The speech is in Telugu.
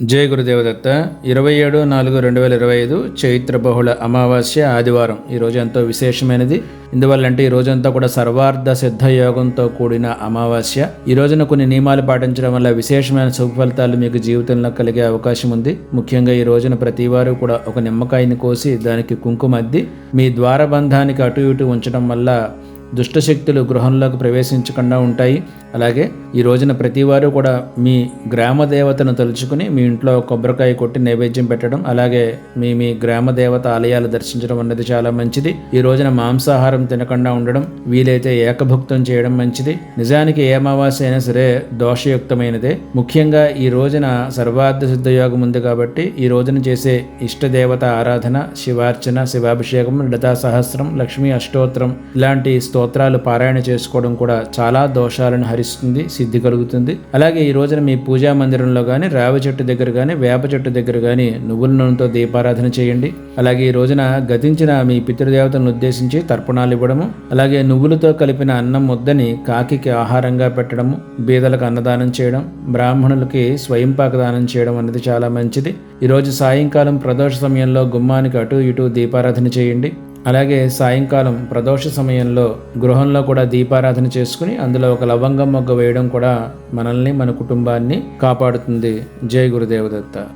జై గురుదేవదత్త ఇరవై ఏడు నాలుగు రెండు వేల ఇరవై ఐదు చైత్ర బహుళ అమావాస్య ఆదివారం. ఈ రోజు ఎంతో విశేషమైనది. ఎందువల్లంటే ఈ రోజంతా కూడా సర్వార్థ సిద్ధ యోగంతో కూడిన అమావాస్య. ఈ రోజున కొన్ని నియమాలు పాటించడం వల్ల విశేషమైన శుభ ఫలితాలు మీకు జీవితంలో కలిగే అవకాశం ఉంది. ముఖ్యంగా ఈ రోజున ప్రతి వారు కూడా ఒక నిమ్మకాయని కోసి దానికి కుంకుమ అద్ది. మీ ద్వారబంధానికి అటు ఇటు ఉంచడం వల్ల దుష్టశక్తులు గృహంలోకి ప్రవేశించకుండా ఉంటాయి. అలాగే ఈ రోజున ప్రతివారు కూడా మీ గ్రామ దేవతను తలుచుకుని మీ ఇంట్లో కొబ్బరికాయ కొట్టి నైవేద్యం పెట్టడం అలాగే మీ మీ గ్రామ దేవత ఆలయాలు దర్శించడం అన్నది చాలా మంచిది. ఈ రోజున మాంసాహారం తినకుండా ఉండడం వీలైతే ఏకభుక్తం చేయడం మంచిది. నిజానికి ఏ అమావాస్య అయినా సరే దోషయుక్తమైనదే. ముఖ్యంగా ఈ రోజున సర్వార్థ సిద్ధయోగం ఉంది కాబట్టి ఈ రోజున చేసే ఇష్టదేవత ఆరాధన శివార్చన శివాభిషేకం లతా సహస్రం లక్ష్మీ అష్టోత్తరం ఇలాంటి స్తోత్రాలు పారాయణ చేసుకోవడం కూడా చాలా దోషాలను హరి లభిస్తుంది సిద్ధి కలుగుతుంది. అలాగే ఈ రోజున మీ పూజా మందిరంలో కానీ రావి చెట్టు దగ్గర కానీ వేప చెట్టు దగ్గర కానీ నువ్వుల నూనెతో దీపారాధన చేయండి. అలాగే ఈ రోజున గతించిన మీ పితృదేవతలను ఉద్దేశించి తర్పణాలు ఇవ్వడము అలాగే నువ్వులతో కలిపిన అన్నం ముద్దని కాకికి ఆహారంగా పెట్టడము బీదలకు అన్నదానం చేయడం బ్రాహ్మణులకి స్వయంపాక దానం చేయడం అనేది చాలా మంచిది. ఈరోజు సాయంకాలం ప్రదోష సమయంలో గుమ్మానికి అటు ఇటు దీపారాధన చేయండి. అలాగే సాయంకాలం ప్రదోష సమయంలో గృహంలో కూడా దీపారాధన చేసుకుని అందులో ఒక లవంగం మొగ్గ వేయడం కూడా మనల్ని మన కుటుంబాన్ని కాపాడుతుంది. జై గురుదేవదత్త.